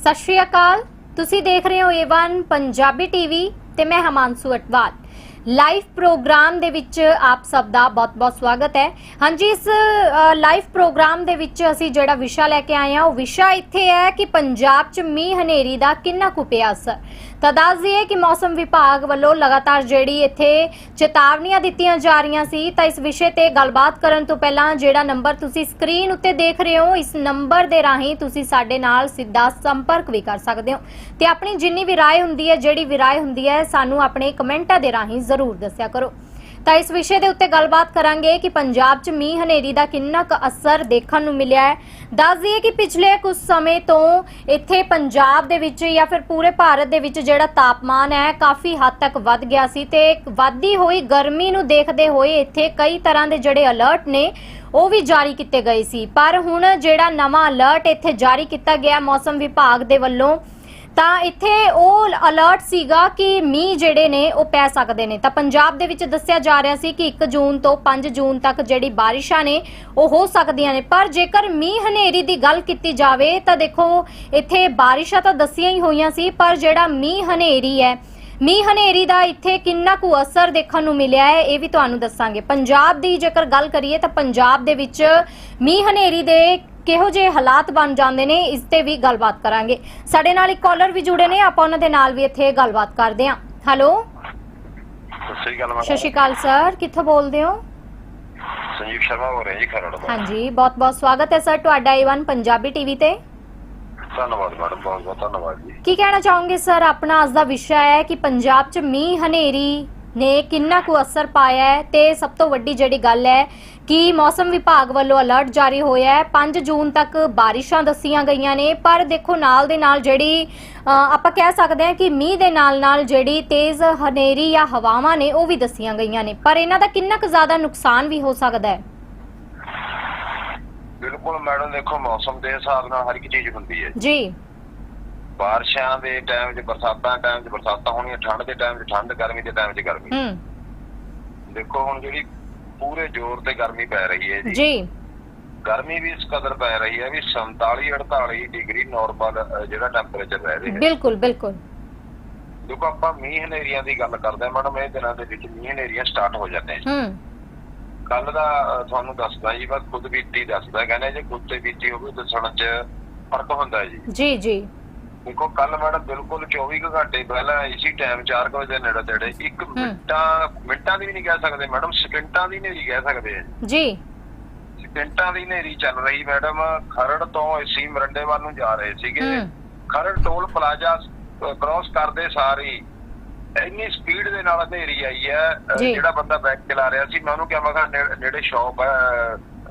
ਸਤਿ ਸ਼੍ਰੀ ਅਕਾਲ। ਤੁਸੀਂ ਦੇਖ ਰਹੇ ਹੋ ਏਵਨ ਪੰਜਾਬੀ ਟੀਵੀ ਤੇ ਮੈਂ ਹਮਾਂਸੂ ਅਟਵਾਲ। ਲਾਈਵ ਪ੍ਰੋਗਰਾਮ ਦੇ ਵਿੱਚ ਆਪ ਸਭ ਦਾ ਬਹੁਤ-ਬਹੁਤ ਸਵਾਗਤ ਹੈ। ਹਾਂਜੀ, ਇਸ ਲਾਈਵ ਪ੍ਰੋਗਰਾਮ ਦੇ ਵਿੱਚ ਅਸੀਂ ਜਿਹੜਾ ਵਿਸ਼ਾ ਲੈ ਕੇ ਆਏ ਹਾਂ, ਉਹ ਵਿਸ਼ਾ ਇੱਥੇ ਹੈ ਕਿ ਪੰਜਾਬ 'ਚ ਮੀਂਹ ਹਨੇਰੀ ਦਾ ਕਿੰਨਾ ਕੁ ਪਿਆ ਅਸਰ ਤਾਂ ਦੱਸ ਦਈਏ ਕਿ ਮੌਸਮ ਵਿਭਾਗ ਵੱਲੋਂ ਲਗਾਤਾਰ ਜਿਹੜੀ ਇੱਥੇ ਚੇਤਾਵਨੀਆਂ ਦਿੱਤੀਆਂ ਜਾ ਰਹੀਆਂ ਸੀ, ਤਾਂ ਇਸ ਵਿਸ਼ੇ ਤੇ ਗੱਲਬਾਤ ਕਰਨ ਤੋਂ ਪਹਿਲਾਂ ਜਿਹੜਾ ਨੰਬਰ ਤੁਸੀਂ ਸਕਰੀਨ ਉੱਤੇ ਦੇਖ ਰਹੇ ਹੋ, ਇਸ ਨੰਬਰ ਦੇ ਰਾਹੀਂ ਤੁਸੀਂ ਸਾਡੇ ਨਾਲ ਸਿੱਧਾ ਸੰਪਰਕ ਵੀ ਕਰ ਸਕਦੇ ਹੋ। ਤੇ ਆਪਣੀ ਜਿੰਨੀ ਵੀ ਰਾਏ ਹੁੰਦੀ ਹੈ, ਜਿਹੜੀ ਵੀ ਰਾਏ ਹੁੰਦੀ ਹੈ, ਸਾਨੂੰ ਆਪਣੇ ਕਮੈਂਟਾਂ ਦੇ ਰਾਹੀਂ ਜ਼ਰੂਰ ਦੱਸਿਆ ਕਰੋ। ਤਾਂ ਇਸ ਵਿਸ਼ੇ ਦੇ ਉੱਤੇ ਗੱਲਬਾਤ ਕਰਾਂਗੇ ਕਿ ਪੰਜਾਬ 'ਚ ਮੀਂਹ ਹਨੇਰੀ ਦਾ ਕਿੰਨਾ ਕੁ ਅਸਰ ਦੇਖਣ ਨੂੰ ਮਿਲਿਆ ਹੈ। ਦੱਸ ਦਈਏ ਕਿ ਪਿਛਲੇ ਕੁਝ ਸਮੇਂ ਤੋਂ ਇੱਥੇ ਪੰਜਾਬ ਦੇ ਵਿੱਚ ਜਾਂ ਫਿਰ ਪੂਰੇ ਭਾਰਤ ਦੇ ਵਿੱਚ ਜਿਹੜਾ ਤਾਪਮਾਨ ਹੈ, ਕਾਫੀ ਹੱਦ ਤੱਕ ਵੱਧ ਗਿਆ ਸੀ ਤੇ ਵੱਧਦੀ ਹੋਈ ਗਰਮੀ ਨੂੰ ਦੇਖਦੇ ਹੋਏ ਇੱਥੇ ਕਈ ਤਰ੍ਹਾਂ ਦੇ ਜਿਹੜੇ ਅਲਰਟ ਨੇ, ਉਹ ਵੀ ਜਾਰੀ ਕੀਤੇ ਗਏ ਸੀ। ਪਰ ਹੁਣ ਜਿਹੜਾ ਨਵਾਂ ਅਲਰਟ ਇੱਥੇ ਜਾਰੀ ਕੀਤਾ ਗਿਆ ਮੌਸਮ ਵਿਭਾਗ ਦੇ ਵੱਲੋਂ ਤਾਂ ਇੱਥੇ ਉਹ ਅਲਰਟ ਸੀਗਾ ਕਿ ਮੀਂਹ ਜਿਹੜੇ ਨੇ, ਉਹ ਪੈ ਸਕਦੇ ਨੇ। ਤਾਂ ਪੰਜਾਬ ਦੇ ਵਿੱਚ ਦੱਸਿਆ ਜਾ ਰਿਹਾ ਸੀ ਕਿ 1 ਜੂਨ ਤੋਂ 5 ਜੂਨ ਤੱਕ ਜਿਹੜੀ ਬਾਰਿਸ਼ਾਂ ਨੇ, ਉਹ ਹੋ ਸਕਦੀਆਂ ਨੇ। ਪਰ ਜੇਕਰ ਮੀਂਹ ਹਨੇਰੀ ਦੀ ਗੱਲ ਕੀਤੀ ਜਾਵੇ, ਤਾਂ ਦੇਖੋ, ਇੱਥੇ ਬਾਰਿਸ਼ਾਂ ਤਾਂ ਦੱਸੀਆਂ ਹੀ ਹੋਈਆਂ ਸੀ, ਪਰ ਜਿਹੜਾ ਮੀਂਹ ਹਨੇਰੀ ਹੈ, ਮੀਂਹ ਹਨੇਰੀ ਦਾ ਇੱਥੇ ਕਿੰਨਾ ਕੁ ਅਸਰ ਦੇਖਣ ਨੂੰ ਮਿਲਿਆ ਹੈ, ਇਹ ਵੀ ਤੁਹਾਨੂੰ ਦੱਸਾਂਗੇ। ਪੰਜਾਬ ਦੀ ਜੇਕਰ ਗੱਲ ਕਰੀਏ, ਤਾਂ ਪੰਜਾਬ ਦੇ ਵਿੱਚ ਮੀਂਹ ਹਨੇਰੀ ਦੇ ਕਿਹੋ ਜਿਹੇ ਹਾਲਾਤ ਬਣ ਜਾਂਦੇ ਨੇ ਇਸ ਤੇ ਵੀ ਗੱਲਬਾਤ ਕਰਾਂਗੇ। ਸਾਡੇ ਨਾਲ ਇੱਕ ਕਾਲਰ ਵੀ ਜੁੜੇ ਨੇ ਆਪਾਂ ਉਹਨਾਂ ਦੇ ਨਾਲ ਵੀ ਇੱਥੇ ਗੱਲਬਾਤ ਕਰਦੇ ਹਾਂ। ਹੈਲੋ ਸਤਿ ਸ੍ਰੀ ਅਕਾਲ ਸਤਿ ਮੈਡਮ ਸ਼੍ਰੀ ਅਕਾਲ ਸਰ ਕਿੱਥੋਂ ਬੋਲਦੇ ਹੋ? ਸੰਜੀਵ ਸ਼ਰਮਾ ਬੋਲ ਰਿਹਾ ਜੀ ਖਰੜ ਤੋਂ। ਹਾਂਜੀ ਬਹੁਤ ਬਹੁਤ ਸਵਾਗਤ ਹੈ ਸਰ ਤੁਹਾਡਾ ਏਵਨ ਪੰਜਾਬੀ ਟੀਵੀ ਤੇ। ਧੰਨਵਾਦ ਮੈਡਮ ਬਹੁਤ ਬਹੁਤ ਧੰਨਵਾਦ ਜੀ। ਕੀ ਕਹਿਣਾ ਚਾਹੋਗੇ ਸਰ ਆਪਣਾ ਅੱਜ ਦਾ ਵਿਸ਼ਾ ਹੈ ਕਿ ਪੰਜਾਬ 'ਚ ਮੀਂਹ ਹਨੇਰੀ ਨੇ ਕਿੰਨਾ ਕੁ ਅਸਰ ਪਾਇਆ ਹੈ ਤੇ ਸਭ ਤੋਂ ਵੱਡੀ ਜਿਹੜੀ ਗੱਲ ਹੈ ਕਿ ਮੌਸਮ ਵਿਭਾਗ ਵੱਲੋਂ ਅਲਰਟ ਜਾਰੀ ਹੋਇਆ ਹੈ। 5 ਜੂਨ ਤੱਕ ਬਾਰਿਸ਼ਾਂ ਦੱਸੀਆਂ ਗਈਆਂ ਨੇ ਪਰ ਦੇਖੋ ਨਾਲ ਦੇ ਨਾਲ ਜਿਹੜੀ ਆਪਾਂ ਕਹਿ ਸਕਦੇ ਹਾਂ ਕਿ ਮੀਂਹ ਦੇ ਨਾਲ ਨਾਲ ਜਿਹੜੀ ਤੇਜ਼ ਹਨੇਰੀ ਜਾਂ ਹਵਾਵਾਂ ਨੇ ਉਹ ਵੀ ਦੱਸੀਆਂ ਗਈਆਂ ਨੇ। ਪਰ ਇਹਨਾਂ ਦਾ ਕਿੰਨਾ ਕੁ ਜ਼ਿਆਦਾ ਨੁਕਸਾਨ ਵੀ ਹੋ ਸਕਦਾ ਹੈ? ਬਿਲਕੁਲ ਮੈਡਮ ਦੇਖੋ ਮੌਸਮ ਦੇ ਹਿਸਾਬ ਨਾਲ ਹਰ ਇੱਕ ਚੀਜ਼ ਹੁੰਦੀ ਹੈ। ਜੀ। ਬਾਰਿਸ਼ਾਂ ਦੇ ਟਾਈਮ 'ਚ ਬਰਸਾਤਾਂ ਟਾਈਮ 'ਚ ਬਰਸਾਤਾਂ ਹੋਣੀਆਂ ਠੰਡ ਦੇ ਟਾਈਮ 'ਚ ਠੰਡ ਗਰਮੀ ਦੇ ਟਾਈਮ 'ਚ ਗਰਮੀ। ਹੂੰ। ਦੇਖੋ ਹੁਣ ਜਿਹੜੀ ਪੂਰੇ ਜ਼ੋਰ ਤੇ ਗਰਮੀ ਪੈ ਰਹੀ ਹੈ ਜੀ। ਜੀ। ਗਰਮੀ ਵੀ ਇਸ ਕਦਰ ਪੈ ਰਹੀ ਹੈ ਵੀ 47 48 ਡਿਗਰੀ ਨਾਰਮਲ ਜਿਹੜਾ ਟੈਂਪਰੇਚਰ ਰਹਿ ਰਿਹਾ। ਬਿਲਕੁਲ ਬਿਲਕੁਲ। ਦੇਖੋ ਆਪਾਂ ਮੀਂਹ ਹਨੇਰੀਆਂ ਦੀ ਗੱਲ ਕਰਦੇ ਹਾਂ ਮੈਡਮ ਇਹ ਦਿਨਾਂ ਦੇ ਵਿੱਚ ਮੀਂਹ ਹਨੇਰੀਆਂ ਸਟਾਰਟ ਹੋ ਜਾਂਦੇ ਨੇ। ਹੂੰ। ਕੱਲ ਦਾ ਤੁਹਾਨੂੰ ਦੱਸਦਾ ਜੀ ਬਸ ਖੁਦ ਬੀਤੀ ਦੱਸਦਾ ਕਹਿੰਦੇ ਜੇ ਕੁੱਤੇ ਬੀਤੀ ਹੋਵੇ ਦੱਸਣ 'ਚ ਫ਼ਰਕ ਹੁੰਦਾ ਜੀ। ਜੀ ਜੀ। ਦੇਖੋ ਕੱਲ ਮੈਡਮ ਬਿਲਕੁਲ 24 ਕੁ ਘੰਟੇ ਪਹਿਲਾਂ ਇਸੀ ਟਾਈਮ 4 ਵਜੇ ਨੇੜੇ ਤੇੜੇ ਇੱਕ ਮਿੰਟਾਂ ਮਿੰਟਾਂ ਦੀ ਵੀ ਨਹੀਂ ਕਹਿ ਸਕਦੇ ਮੈਡਮ ਸਕਿੰਟਾਂ ਦੀ ਨਹੀਂ ਕਹਿ ਸਕਦੇ ਜੀ ਸਕਿੰਟਾਂ ਦੀ ਹਨੇਰੀ ਚੱਲ ਰਹੀ ਮੈਡਮ ਖਰੜ ਤੋਂ ਇਸੀ ਮਰੰਡੇ ਵੱਲ ਨੂੰ ਜਾ ਰਹੇ ਸੀਗੇ। ਖਰੜ ਟੋਲ ਪਲਾਜ਼ਾ ਕ੍ਰਾਸ ਕਰਦੇ ਸਾਰ ਇੰਨੀ ਸਪੀਡ ਦੇ ਨਾਲ ਹਨੇਰੀ ਆਈ ਹੈ। ਜਿਹੜਾ ਬੰਦਾ ਬਾਈਕ ਚਲਾ ਰਿਹਾ ਸੀ ਮੈਂ ਉਹਨੂੰ ਕਿਹਾ ਮੈਂ ਕਿਹਾ ਨੇੜੇ ਸ਼ਾਪ ਹੈ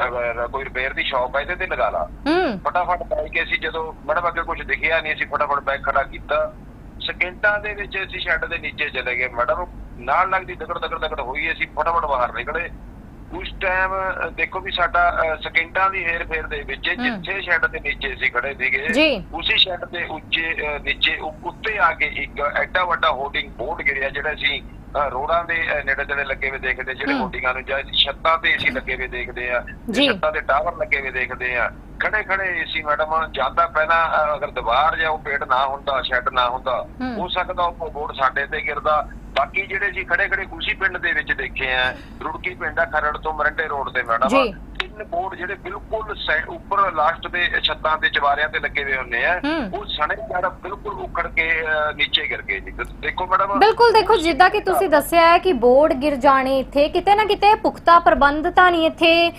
ਅਗਰ ਕੋਈ ਰਿਪੇਅਰ ਦੀ ਸ਼ਾਪ ਹੈ ਇਹਦੇ ਤੇ ਲਗਾ ਲਾ। ਹੂੰ। ਫਟਾਫਟ ਬਾਈਕ ਅਸੀਂ ਜਦੋਂ ਮੈਡਮ ਅੱਗੇ ਕੁਝ ਦਿਖਿਆ ਨਹੀਂ ਅਸੀਂ ਫਟਾਫਟ ਬਾਈਕ ਖੜਾ ਕੀਤਾ। ਸਕਿੰਟਾਂ ਦੇ ਵਿੱਚ ਅਸੀਂ ਸ਼ੈੱਡ ਦੇ ਨੀਚੇ ਚਲੇ ਗਏ। ਮੈਡਮ ਨਾਲ ਲੱਗਦੀ ਦਗੜ ਦਗੜ ਦਗੜ ਹੋਈ ਅਸੀਂ ਫਟਾਫਟ ਬਾਹਰ ਨਿਕਲੇ। ਉਸ ਟਾਈਮ ਦੇਖੋ ਵੀ ਸਾਡਾ ਸਕਿੰਟਾਂ ਦੀ ਹੇਰ ਫੇਰ ਦੇ ਵਿੱਚ। ਜਿੱਥੇ ਸ਼ੈੱਡ ਦੇ ਨੀਚੇ ਅਸੀਂ ਖੜੇ ਸੀਗੇ। ਉਸੇ ਸ਼ੈੱਡ ਦੇ ਉੱਚੇ ਨੀਚੇ ਉੱਤੇ ਆ ਕੇ ਇੱਕ ਐਡਾ ਵੱਡਾ ਹੋਰਡਿੰਗ ਬੋਰਡ ਗਿਰਿਆ ਜਿਹੜਾ ਅਸੀਂ ਰੋਡਾਂ ਦੇ ਨੇੜੇ ਤੇੜੇ ਲੱਗੇ ਹੋਏ ਦੇਖਦੇ ਜਿਹੜੇ। ਹੋਰਡਿੰਗਾਂ ਨੂੰ ਜਾਂ ਛੱਤਾਂ ਤੇ ਅਸੀਂ ਲੱਗੇ ਹੋਏ ਦੇਖਦੇ ਆ। ਛੱਤਾਂ ਦੇ ਟਾਵਰ ਲੱਗੇ ਹੋਏ ਦੇਖਦੇ ਆ ਖੜੇ ਖੜੇ ਏਸੀ ਮੈਡਮ ਜਾਂਦਾ ਪਹਿਲਾਂ ਅਗਰ ਦੀਵਾਰ ਜਾਂ ਉਹ ਪੇੜ ਨਾ ਹੁੰਦਾ ਸ਼ੈੱਡ ਨਾ ਹੁੰਦਾ। ਹੋ ਸਕਦਾ ਉਹ ਬੋਰਡ ਸਾਡੇ ਤੇ ਗਿਰਦਾ ਬਾਕੀ ਜਿਹੜੇ ਸੀ ਖੜੇ ਖੜੇ ਖੁਸ਼ੀ ਪਿੰਡ ਦੇ ਵਿੱਚ ਦੇਖੇ ਆ ਰੁੜਕੀ ਪਿੰਡ ਆ ਖਰੜ ਤੋਂ ਮਰੰਡੇ ਰੋਡ ਤੇ ਮੈਡਮ। ਤਿੰਨ ਬੋਰਡ ਜਿਹੜੇ ਬਿਲਕੁਲ ਉੱਪਰ ਲਾਸਟ ਦੇ ਛੱਤਾਂ ਤੇ ਚਵਾਰਿਆਂ ਤੇ ਲੱਗੇ ਹੋਏ ਹੁੰਦੇ ਆ। ਉਹ ਸਣੇ ਮੈਡਮ ਬਿਲਕੁਲ ਉਖੜ ਕੇ ਨੀਚੇ ਗਿਰ ਗਏ ਜੀ। ਦੇਖੋ ਮੈਡਮ। ਬਿਲਕੁਲ ਦੇਖੋ ਜਿੱਦਾਂ ਕਿ ਤੁਸੀਂ ਦੱਸਿਆ ਹੈ ਕਿ ਬੋਰਡ ਗਿਰ ਜਾਣੇ ਇੱਥੇ ਕਿਤੇ ਨਾ ਕਿਤੇ ਪੁਖਤਾ ਪ੍ਰਬੰਧ ਤਾਂ ਨਹੀਂ ਇੱਥੇ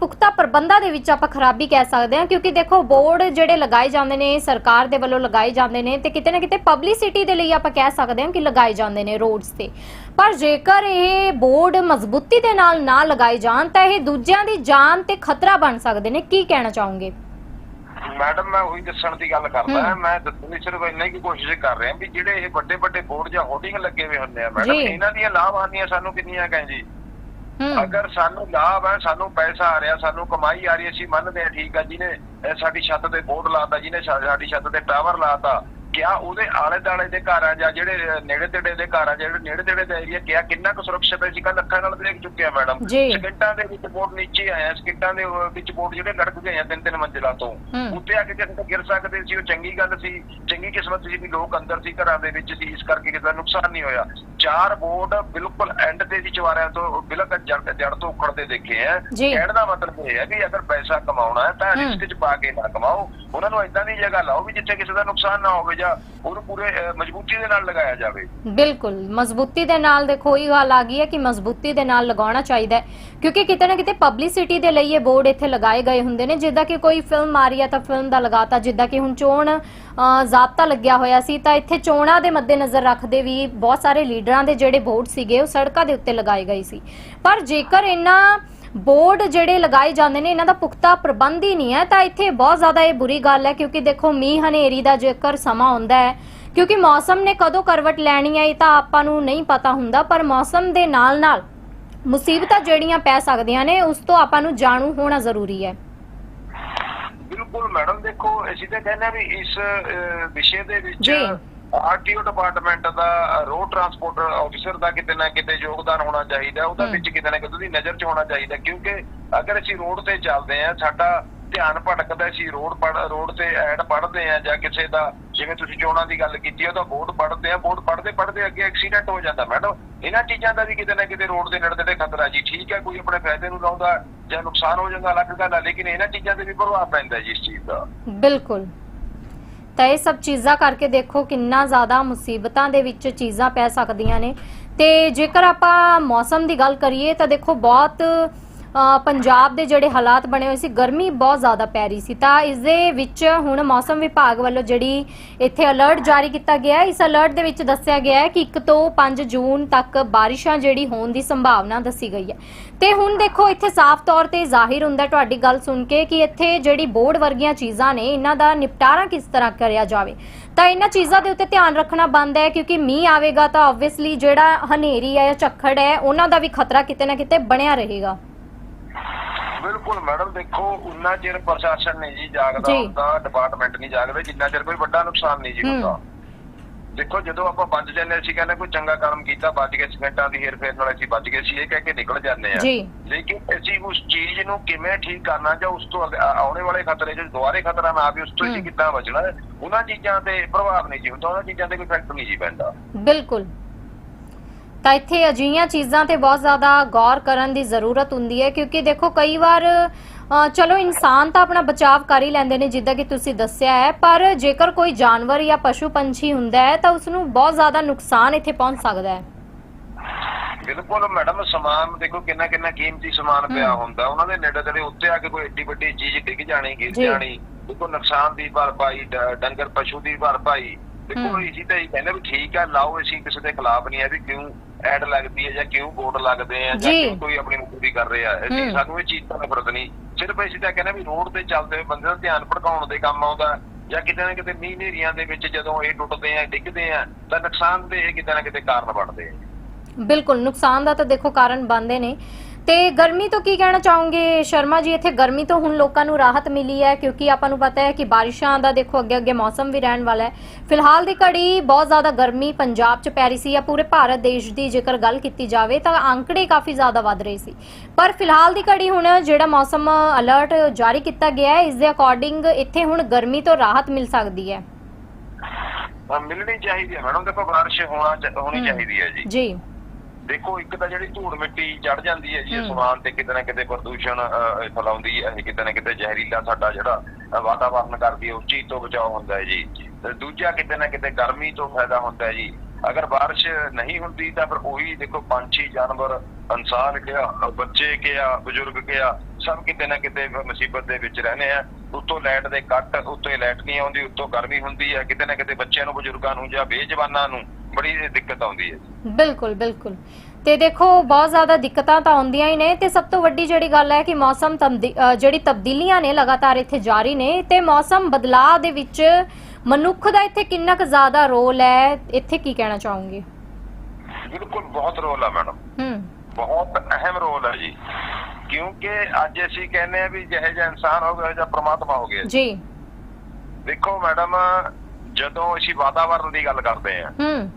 ਪੁਖਤਾ ਪ੍ਰਬੰਧਾਂ ਦੇ ਵਿੱਚ ਆਪਾਂ ਖਰਾਬੀ ਕਹਿ ਸਕਦੇ ਹਾਂ ਕਿਉਂਕਿ ਦੇਖੋ ਬੋਰਡ ਜਿਹੜੇ ਲਗਾਏ ਜਾਂਦੇ ਨੇ ਸਰਕਾਰ ਦੇ ਵੱਲੋਂ ਲਗਾਏ ਜਾਂਦੇ ਨੇ ਤੇ ਕਿਤੇ ਨਾ ਕਿਤੇ ਪਬਲਿਸਿਟੀ ਦੇ ਲਈ ਆਪਾਂ ਕਹਿ ਸਕਦੇ ਹਾਂ ਕਿ ਲਗਾਏ ਜਾਂਦੇ ਨੇ ਰੋਡਸ ਤੇ। ਪਰ ਜੇਕਰ ਇਹ ਬੋਰਡ ਮਜ਼ਬੂਤੀ ਦੇ ਨਾਲ ਨਾ ਲਗਾਏ ਜਾਣ ਤਾਂ ਇਹ ਦੂਜਿਆਂ ਦੀ ਜਾਨ ਤੇ ਖਤਰਾ ਬਣ ਸਕਦੇ ਨੇ। ਕੀ ਕਹਿਣਾ ਚਾਹੋਗੇ? ਮੈਡਮ ਮੈਂ ਉਹੀ ਦੱਸਣ ਦੀ ਗੱਲ ਕਰਦਾ ਮੈਂ ਦੱਸਣ ਦੀ ਸਿਰਫ ਇੰਨਾ ਹੀ ਕੋਸ਼ਿਸ਼ ਕਰ ਰਿਹਾ ਵੀ ਜਿਹੜੇ ਇਹ ਵੱਡੇ ਵੱਡੇ ਬੋਰਡ ਜਾਂ ਹੋਰਡਿੰਗ ਲੱਗੇ ਹੋਏ ਹੁੰਦੇ ਆ ਮੈਡਮ। ਇਹਨਾਂ ਦੀਆਂ ਲਾਭ ਹਾਨੀਆਂ ਸਾਨੂੰ ਕਿੰਨੀਆਂ ਕਹਾਂ ਜੀ? ਅਗਰ ਸਾਨੂੰ ਲਾਭ ਹੈ ਸਾਨੂੰ ਪੈਸਾ ਆ ਰਿਹਾ ਸਾਨੂੰ ਕਮਾਈ ਆ ਰਹੀ ਅਸੀਂ ਮੰਨਦੇ ਆ ਠੀਕ ਆ ਜਿਹਨੇ ਸਾਡੀ ਛੱਤ ਤੇ ਬੋਰਡ ਲਾਤਾ ਜਿਹਨੇ ਸਾਡੀ ਛੱਤ ਤੇ ਟਾਵਰ ਲਾਤਾ ਕਿਆ ਉਹਦੇ ਆਲੇ ਦਾਲੇ ਦੇ ਘਰ ਆ ਜਾਂ ਜਿਹੜੇ ਨੇੜੇ ਤੇੜੇ ਦੇ ਘਰ ਆ ਜਿਹੜੇ ਨੇੜੇ ਤੇੜੇ ਦਾ ਏਰੀਆ ਕਿਆ ਕਿੰਨਾ ਕੁ ਸੁਰੱਖਿਅਤ ਹੈ ਜੀ ਕੱਲ ਅੱਖਾਂ ਨਾਲ ਦੇਖ ਚੁੱਕੇ ਆ ਮੈਡਮ ਜੀ। ਸਕਿੰਟਾਂ ਦੇ ਵਿੱਚ ਬੋਰਡ ਨੀਚੇ ਆਇਆ ਸਕਿੰਟਾਂ ਦੇ ਵਿੱਚ ਬੋਰਡ ਜਿਹੜੇ ਲੜਕ ਗਏ ਆ ਤਿੰਨ ਤਿੰਨ ਮੰਜ਼ਿਲਾਂ ਤੋਂ। ਉੱਤੇ ਆ ਕੇ ਕਿਸੇ ਤੇ ਗਿਰ ਸਕਦੇ ਸੀ ਉਹ ਚੰਗੀ ਗੱਲ ਸੀ ਚੰਗੀ ਕਿਸਮਤ ਸੀ ਵੀ ਲੋਕ ਅੰਦਰ ਸੀ ਘਰਾਂ ਦੇ ਵਿੱਚ ਸੀ ਇਸ ਕਰਕੇ ਕਿਸੇ ਦਾ ਨੁਕਸਾਨ ਨਹੀਂ ਹੋਇਆ ਚਾਰ ਬੋਰਡ ਬਿਲਕੁਲ ਐਂਡ ਤੇ ਸੀ ਚਵਾਰਿਆਂ ਤੋਂ ਬਿਲਕੁਲ ਜੜ ਜੜ ਤੋਂ ਉਖੜਦੇ ਦੇਖੇ ਆ ਜੀ। ਕਹਿਣ ਦਾ ਮਤਲਬ ਇਹ ਹੈ ਵੀ ਅਗਰ ਪੈਸਾ ਕਮਾਉਣਾ ਹੈ ਤਾਂ। ਰਿਸਕ 'ਚ ਪਾ ਕੇ ਨਾ ਕਮਾਓ ਉਹਨਾਂ ਨੂੰ ਇਦਾਂ ਦੀ ਜਗ੍ਹਾ ਲਾਓ ਵੀ ਜਿੱਥੇ ਕਿਸੇ ਦਾ ਨੁਕਸਾਨ ਨਾ ਹੋਵੇ ਜਾਂ ਉਹਨੂੰ ਪੂਰੇ ਮਜ਼ਬੂਤੀ ਦੇ ਨਾਲ ਲਗਾਇਆ ਜਾਵੇ। ਬਿਲਕੁਲ। ਮਜ਼ਬੂਤੀ ਦੇ ਨਾਲ ਦੇਖੋ ਇਹ ਗੱਲ ਆ ਗਈ ਹੈ ਕਿ ਮਜ਼ਬੂਤੀ ਦੇ ਨਾਲ ਲਗਾਉਣਾ ਚਾਹੀਦਾ ਕਿਉਂਕਿ ਕਿਤੇ ਨਾ ਕਿਤੇ ਪਬਲਿਸਿਟੀ ਦੇ ਲਈ ਇਹ ਬੋਰਡ ਇੱਥੇ ਲਗਾਏ ਗਏ ਹੁੰਦੇ ਨੇ। ਜਿੱਦਾਂ ਕਿ ਕੋਈ ਫਿਲਮ ਆ ਰਹੀ ਹੈ ਤਾਂ ਫਿਲਮ ਦਾ ਲਗਾਤਾ। ਜਿੱਦਾਂ ਕਿ ਹੁਣ ਚੋਣ ਜ਼ਾਬਤਾ ਲੱਗਿਆ ਹੋਇਆ ਸੀ, ਤਾਂ ਇੱਥੇ ਚੋਣਾਂ ਦੇ ਮੱਦੇਨਜ਼ਰ ਰੱਖਦੇ ਵੀ ਬਹੁਤ ਸਾਰੇ ਲੀਡਰਾਂ ਦੇ ਜਿਹੜੇ ਬੋਰਡ ਸੀਗੇ, ਉਹ ਸੜਕਾਂ ਦੇ ਉੱਤੇ ਲਗਾਏ ਗਏ ਸੀ। ਪਰ ਜੇਕਰ ਇਹਨਾਂ ਬੋਰਡ ਜਿਹੜੇ ਲਗਾਏ ਜਾਂਦੇ ਨੇ ਇਹਨਾਂ ਦਾ ਪੁਖਤਾ ਪ੍ਰਬੰਧ ਹੀ ਨਹੀਂ ਹੈ ਤਾਂ ਇੱਥੇ ਬਹੁਤ ਜ਼ਿਆਦਾ ਇਹ ਬੁਰੀ ਗੱਲ ਹੈ ਕਿਉਂਕਿ ਦੇਖੋ ਮੀਂਹ ਹਨੇਰੀ ਦਾ ਜੇਕਰ ਸਮਾਂ ਆਉਂਦਾ ਹੈ ਕਿਉਂਕਿ ਮੌਸਮ ਨੇ ਕਦੋਂ ਕਰਵਟ ਲੈਣੀ ਹੈ ਇਹ ਤਾਂ ਆਪਾਂ ਨੂੰ ਨਹੀਂ ਪਤਾ ਹੁੰਦਾ ਪਰ ਮੌਸਮ ਦੇ ਨਾਲ ਨਾਲ ਮੁਸੀਬਤਾਂ ਜਿਹੜੀਆਂ ਪੈ ਸਕਦੀਆਂ ਨੇ ਉਸ ਤੋਂ ਆਪਾਂ ਨੂੰ ਜਾਣੂ ਹੋਣਾ ਜ਼ਰੂਰੀ ਹੈ ਬਿਲਕੁਲ ਮੈਡਮ ਦੇਖੋ ਅਸੀਂ ਤਾਂ ਕਹਿੰਦੇ ਹਾਂ ਵੀ ਇਸ ਵਿਸ਼ੇ ਦੇ ਵਿੱਚ। ਆਰਟੀਓ ਡਿਪਾਰਟਮੈਂਟ ਦਾ ਰੋਡ ਟਰਾਂਸਪੋਰਟ ਆਫੀਸਰ ਦਾ ਕਿਤੇ ਨਾ ਕਿਤੇ ਯੋਗਦਾਨ ਹੋਣਾ ਚਾਹੀਦਾ ਉਹਦਾ। ਵਿੱਚ ਕਿਤੇ ਨਾ ਕਿਤੇ ਉਹਦੀ ਨਜ਼ਰ 'ਚ ਹੋਣਾ ਚਾਹੀਦਾ ਕਿਉਂਕਿ ਅਗਰ ਅਸੀਂ ਰੋਡ ਤੇ ਚੱਲਦੇ ਆ ਸਾਡਾ ਧਿਆਨ ਭਟਕਦਾ ਸੀ ਰੋਡ ਪੜ ਰੋਡ ਤੇ ਐਡ ਪੜ੍ਹਦੇ ਆ ਜਾਂ ਕਿਸੇ ਦਾ ਜਿਵੇਂ ਤੁਸੀਂ ਚੋਣਾਂ ਦੀ ਗੱਲ ਕੀਤੀ ਉਹਦਾ ਬੋਰਡ ਪੜ੍ਹਦੇ ਆ ਬੋਰਡ ਪੜ੍ਹਦੇ ਪੜ੍ਹਦੇ ਅੱਗੇ ਐਕਸੀਡੈਂਟ ਹੋ ਜਾਂਦਾ ਮੈਡਮ ਇਹਨਾਂ ਚੀਜ਼ਾਂ ਦਾ ਵੀ ਕਿਤੇ ਨਾ ਕਿਤੇ ਰੋਡ ਦੇ ਨੇੜੇ ਤੇ ਖਤਰਾ ਜੀ। ਠੀਕ ਹੈ ਕੋਈ ਆਪਣੇ ਫਾਇਦੇ ਨੂੰ ਲਾਉਂਦਾ ਜਾਂ ਨੁਕਸਾਨ ਹੋ ਜਾਂਦਾ ਅਲੱਗ ਗੱਲ ਹੈ ਲੇਕਿਨ ਇਹਨਾਂ ਚੀਜ਼ਾਂ ਤੇ ਵੀ ਪ੍ਰਭਾਵ ਪੈਂਦਾ ਜੀ ਇਸ ਚੀਜ਼ ਦਾ। ਬਿਲਕੁਲ। ਤਾਂ ਇਹ ਸਭ ਚੀਜ਼ਾਂ ਕਰਕੇ ਦੇਖੋ ਕਿੰਨਾ ਜ਼ਿਆਦਾ ਮੁਸੀਬਤਾਂ ਦੇ ਵਿੱਚ ਚੀਜ਼ਾਂ ਪੈ ਸਕਦੀਆਂ ਨੇ। ਤੇ ਜੇਕਰ ਆਪਾਂ ਮੌਸਮ ਦੀ ਗੱਲ ਕਰੀਏ ਤਾਂ ਦੇਖੋ ਬਹੁਤ ਪੰਜਾਬ ਦੇ ਜਿਹੜੇ ਹਾਲਾਤ ਬਣੇ ਹੋਏ ਸੀ, ਗਰਮੀ ਬਹੁਤ ਜ਼ਿਆਦਾ ਪੈ ਰਹੀ ਸੀ। ਤਾਂ ਇਸ ਦੇ ਵਿੱਚ ਹੁਣ ਮੌਸਮ ਵਿਭਾਗ ਵੱਲੋਂ ਜਿਹੜੀ ਇੱਥੇ ਅਲਰਟ ਜਾਰੀ ਕੀਤਾ ਗਿਆ ਇਸ ਅਲਰਟ ਦੇ ਵਿੱਚ ਦੱਸਿਆ ਗਿਆ ਹੈ ਕਿ 1 ਤੋਂ 5 ਜੂਨ ਤੱਕ ਬਾਰਿਸ਼ਾਂ ਜਿਹੜੀ ਹੋਣ ਦੀ ਸੰਭਾਵਨਾ ਦੱਸੀ ਗਈ ਹੈ। ਤੇ ਹੁਣ ਦੇਖੋ, ਇੱਥੇ ਸਾਫ਼ ਤੌਰ ਤੇ ਜ਼ਾਹਿਰ ਹੁੰਦਾ ਤੁਹਾਡੀ ਗੱਲ ਸੁਣ ਕੇ ਕਿ ਇੱਥੇ ਜਿਹੜੀ ਬੋਰਡ ਵਰਗੀਆਂ ਚੀਜ਼ਾਂ ਨੇ, ਇਹਨਾਂ ਦਾ ਨਿਪਟਾਰਾ ਕਿਸ ਤਰ੍ਹਾਂ ਕਰਿਆ ਜਾਵੇ? ਤਾਂ ਇਹਨਾਂ ਚੀਜ਼ਾਂ ਦੇ ਉੱਤੇ ਧਿਆਨ ਰੱਖਣਾ ਬੰਦ ਹੈ, ਕਿਉਂਕਿ ਮੀਂਹ ਆਵੇਗਾ ਤਾਂ ਆਬਵੀਅਸਲੀ ਜਿਹੜਾ ਹਨੇਰੀ ਹੈ ਜਾਂ ਝੱਖੜ ਹੈ, ਉਹਨਾਂ ਦਾ ਵੀ ਖਤਰਾ ਕਿਤੇ ਨਾ ਕਿਤੇ ਬਣਿਆ ਰਹੇਗਾ। ਬਿਲਕੁਲ ਮੈਡਮ ਦੇਖੋ ਉਨਾ ਚਿਰ ਪ੍ਰਸ਼ਾਸਨ ਨਹੀਂ ਜੀ ਜਾਗਦਾ ਜੀ। ਹੁੰਦਾ ਡਿਪਾਰਟਮੈਂਟ ਨਹੀਂ ਜਾਗਦਾ ਜਿੰਨਾ ਚਿਰ ਕੋਈ ਵੱਡਾ ਨੁਕਸਾਨ ਨਹੀਂ ਜੀ ਹੂੰ। ਹੁੰਦਾ ਦੇਖੋ ਜਦੋਂ ਆਪਾਂ ਬਚ ਜਾਂਦੇ ਅਸੀਂ ਕਹਿੰਦੇ ਕੋਈ ਚੰਗਾ ਕੰਮ ਕੀਤਾ ਬਚ ਗਏ ਸਕਿੰਟਾਂ ਦੀ ਹੇਰ ਫੇਰ ਨਾਲ ਅਸੀਂ ਬਚ ਗਏ ਸੀ ਇਹ ਕਹਿ ਕੇ ਨਿਕਲ ਜਾਂਦੇ ਆ ਜੀ ਲੇਕਿਨ ਅਸੀਂ ਉਸ ਚੀਜ਼ ਨੂੰ ਕਿਵੇਂ ਠੀਕ ਕਰਨਾ ਜਾਂ ਉਸ ਤੋਂ ਅੱਗੇ- ਆ- ਆਉਣੇ ਵਾਲੇ ਖਤਰੇ ਜੇ ਦੁਬਾਰੇ ਖਤਰਾ ਨਾ ਆਵੇ ਉਸ ਤੋਂ ਅਸੀਂ ਹੂੰ। ਕਿੱਦਾਂ ਬਚਣਾ ਹੈ? ਉਹਨਾਂ ਚੀਜ਼ਾਂ ਤੇ ਪ੍ਰਭਾਵ ਨਹੀਂ ਜੀ ਹੁੰਦਾ ਉਹਨਾਂ ਚੀਜ਼ਾਂ ਤੇ ਕੋਈ ਇਫੈਕਟ ਨਹੀਂ ਜੀ ਪੈਂਦਾ ਬਿਲਕੁਲ ਤਾਂ ਇੱਥੇ ਅਜਿਹੀਆਂ ਚੀਜ਼ਾਂ ਤੇ ਬਹੁਤ ਜ਼ਿਆਦਾ ਗੌਰ ਕਰਨ ਦੀ ਜ਼ਰੂਰਤ ਹੁੰਦੀ ਹੈ ਕਿਉਂਕਿ ਦੇਖੋ ਕਈ ਵਾਰ ਚਲੋ ਇਨਸਾਨ ਤਾਂ ਆਪਣਾ ਬਚਾਅ ਕਰ ਹੀ ਲੈਂਦੇ ਨੇ ਜਿੱਦਾਂ ਕਿ ਤੁਸੀਂ ਦੱਸਿਆ ਹੈ ਪਰ ਜੇਕਰ ਕੋਈ ਜਾਨਵਰ ਜਾਂ ਪਸ਼ੂ ਪੰਛੀ ਹੁੰਦਾ ਹੈ ਤਾਂ ਉਸ ਨੂੰ ਬਹੁਤ ਜ਼ਿਆਦਾ ਨੁਕਸਾਨ ਇੱਥੇ ਪਹੁੰਚ ਸਕਦਾ ਹੈ ਬਿਲਕੁਲ ਮੈਡਮ ਸਮਾਨ ਦੇਖੋ ਕਿੰਨਾ ਕਿੰਨਾ ਕੀਮਤੀ ਸਮਾਨ ਪਿਆ। ਹੁੰਦਾ ਉਹਨਾਂ ਦੇ ਨੇੜੇ ਤੇੜੇ ਉੱਤੇ ਆ ਕੇ ਕੋਈ ਏਡੀ ਵੱਡੀ ਚੀਜ਼ ਡਿੱਗ ਜਾਣੀ ਗਿਰ ਜੀ। ਜਾਣੀ ਦੇਖੋ ਨੁਕਸਾਨ ਦੀ ਭਰਪਾਈ ਡੰਗਰ ਪਸ਼ੂ ਦੀ ਭਰਪਾਈ ਦੇਖੋ ਹਮ। ਇਸੀ ਤਾਂ ਇਹ ਕਹਿੰਦੇ ਵੀ ਠੀਕ ਆ ਲਾਓ ਅਸੀਂ ਕਿਸੇ ਦੇ ਖਿਲਾਫ ਨਹੀਂ ਹੈ ਵੀ ਕਿਉਂ ਐਡ ਲੱਗਦੀ ਹੈ ਜਾਂ ਕਿਉਂ ਬੋਰਡ ਲੱਗਦੇ ਆ ਜਾਂ ਜੀ। ਕਿਉਂ ਕੋਈ ਆਪਣੀ ਨੌਕਰੀ ਕਰ ਰਿਹਾ ਹੈ ਹਮ। ਸਾਨੂੰ ਇਹ ਚੀਜ਼ ਤੋਂ ਨਫ਼ਰਤ ਨਹੀਂ ਸਿਰਫ ਅਸੀਂ ਤਾਂ ਕਹਿੰਦੇ ਵੀ ਰੋਡ ਤੇ ਚੱਲਦੇ ਹੋਏ ਬੰਦੇ ਦਾ ਧਿਆਨ ਭਟਕਾਉਣ ਦੇ ਕੰਮ ਆਉਂਦਾ ਜਾਂ ਕਿਤੇ ਨਾ ਕਿਤੇ ਮੀਂਹ ਹਨੇਰੀਆਂ ਦੇ ਵਿੱਚ ਜਦੋਂ ਇਹ ਟੁੱਟਦੇ ਆ ਡਿੱਗਦੇ ਆ ਤਾਂ ਨੁਕਸਾਨ ਦੇ ਇਹ ਕਿਤੇ ਨਾ ਕਿਤੇ ਕਾਰਨ ਬਣਦੇ ਆ ਬਿਲਕੁਲ ਨੁਕਸਾਨ ਦਾ ਤਾਂ ਦੇਖੋ ਕਾਰਨ ਬਣਦੇ ਨੇ ਤੇ ਗਰਮੀ ਤੋਂ ਕੀ ਕਹਿਣਾ ਚਾਹੋਗੇ ਸ਼ਰਮਾ ਜੀ? ਇੱਥੇ ਗਰਮੀ ਤੋਂ ਹੁਣ ਲੋਕਾਂ ਨੂੰ ਰਾਹਤ ਮਿਲੀ ਹੈ ਕਿਉਂਕਿ ਆਪਾਂ ਨੂੰ ਪਤਾ ਹੈ ਕਿ ਬਾਰਿਸ਼ਾਂ ਦਾ ਦੇਖੋ ਅੱਗੇ ਅੱਗੇ ਮੌਸਮ ਵੀ ਰਹਿਣ ਵਾਲਾ ਹੈ। ਫਿਲਹਾਲ ਦੀ ਘੜੀ ਬਹੁਤ ਜ਼ਿਆਦਾ ਗਰਮੀ ਪੰਜਾਬ 'ਚ ਪੈ ਰਹੀ ਸੀ ਜਾਂ ਪੂਰੇ ਭਾਰਤ ਦੇਸ਼ ਦੀ ਜੇਕਰ ਗੱਲ ਕੀਤੀ ਜਾਵੇ ਤਾਂ ਅੰਕੜੇ ਕਾਫੀ ਜ਼ਿਆਦਾ ਵੱਧ ਰਹੇ ਸੀ। ਪਰ ਫਿਲਹਾਲ ਦੀ ਘੜੀ ਹੁਣ ਜਿਹੜਾ ਮੌਸਮ ਅਲਰਟ ਜਾਰੀ ਕੀਤਾ ਗਿਆ ਹੈ ਇਸ ਦੇ ਅਕੋਰਡਿੰਗ ਇੱਥੇ ਹੁਣ ਗਰਮੀ ਤੋਂ ਰਾਹਤ ਮਿਲ ਸਕਦੀ ਹੈ। ਮਿਲਣੀ ਚਾਹੀਦੀ ਹੈ। ਮੈਡਮ ਦੇਖੋ ਬਾਰਿਸ਼ ਹੋਣਾ ਹੋਣੀ। ਚਾਹੀਦੀ ਹੈ ਜੀ। ਜੀ। ਦੇਖੋ ਇੱਕ ਤਾਂ ਜਿਹੜੀ ਧੂੜ ਮਿੱਟੀ ਚੜ ਜਾਂਦੀ ਹੈ ਜੀ। ਅਸਮਾਨ ਤੇ ਕਿਤੇ ਨਾ ਕਿਤੇ ਪ੍ਰਦੂਸ਼ਣ ਫੈਲਾਉਂਦੀ ਹੈ ਕਿਤੇ ਨਾ ਕਿਤੇ ਜ਼ਹਿਰੀਲਾ ਸਾਡਾ ਜਿਹੜਾ ਵਾਤਾਵਰਨ ਕਰਦੀ ਹੈ ਉਸ ਚੀਜ਼ ਤੋਂ ਬਚਾਅ ਹੁੰਦਾ ਹੈ ਜੀ। ਤੇ ਦੂਜਾ ਕਿਤੇ ਨਾ ਕਿਤੇ ਗਰਮੀ ਤੋਂ ਫਾਇਦਾ ਹੁੰਦਾ ਹੈ ਜੀ। ਅਗਰ ਬਾਰਿਸ਼ ਨਹੀਂ ਹੁੰਦੀ ਤਾਂ ਫਿਰ ਉਹੀ ਦੇਖੋ ਪੰਛੀ ਜਾਨਵਰ ਇਨਸਾਨ ਕਿਆ ਅਹ, ਬੱਚੇ ਕਿਆ ਬਜ਼ੁਰਗ ਕਿਆ ਸਭ ਕਿਤੇ ਨਾ ਕਿਤੇ ਮੁਸੀਬਤ ਦੇ ਵਿੱਚ ਰਹਿੰਦੇ ਆ। ਉੱਤੋਂ ਲਾਈਟ ਦੇ ਕੱਟ ਉੱਤੋਂ ਲਾਈਟ ਨਹੀਂ ਆਉਂਦੀ ਉੱਤੋਂ ਗਰਮੀ ਹੁੰਦੀ ਹੈ। ਕਿਤੇ ਨਾ ਕਿਤੇ ਬੱਚਿਆਂ ਨੂੰ ਬਜ਼ੁਰਗਾਂ ਨੂੰ ਜਾਂ ਬੇਜਵਾਨਾਂ ਨੂੰ ਬੜੀ ਦਿੱਕਤ ਆਉਂਦੀ ਹੈ ਬਿਲਕੁਲ ਬਿਲਕੁਲ। ਤੇ ਦੇਖੋ ਬਹੁਤ ਜ਼ਿਆਦਾ ਦਿੱਕਤਾਂ ਤਾਂ ਆਉਂਦੀਆਂ ਹੀ ਨੇ ਤੇ ਸਭ ਤੋਂ ਵੱਡੀ ਜਿਹੜੀ ਗੱਲ ਹੈ ਕਿ ਮੌਸਮ ਜਿਹੜੀ ਤਬਦੀਲੀਆਂ ਨੇ ਲਗਾਤਾਰ ਇੱਥੇ ਜਾਰੀ ਨੇ ਤੇ ਮੌਸਮ ਬਦਲਾਅ ਦੇ ਵਿੱਚ ਮਨੁੱਖ ਦਾ ਇੱਥੇ ਕਿੰਨਾ ਕੁ ਜ਼ਿਆਦਾ ਰੋਲ ਹੈ? ਇੱਥੇ ਕੀ ਕਹਿਣਾ ਚਾਹੋਗੇ? ਬਿਲਕੁਲ ਬਹੁਤ ਰੋਲ ਆ ਮੈਡਮ। ਹੂੰ। ਬਹੁਤ ਅਹਿਮ ਰੋਲ ਹੈ ਜੀ। ਕਿਉਂਕਿ ਅੱਜ ਅਸੀਂ ਕਹਿੰਦੇ ਆ ਵੀ ਜਿਹੇ ਜਿਹਾ ਇਨਸਾਨ ਹੋ ਗਿਆ ਜਾਂ ਪ੍ਰਮਾਤਮਾ ਹੋ ਗਿਆ ਜੀ। ਦੇਖੋ ਮੈਡਮ ਜਦੋਂ ਅਸੀਂ ਵਾਤਾਵਰਣ ਦੀ ਗੱਲ ਕਰਦੇ ਹਾਂ ਹੂੰ।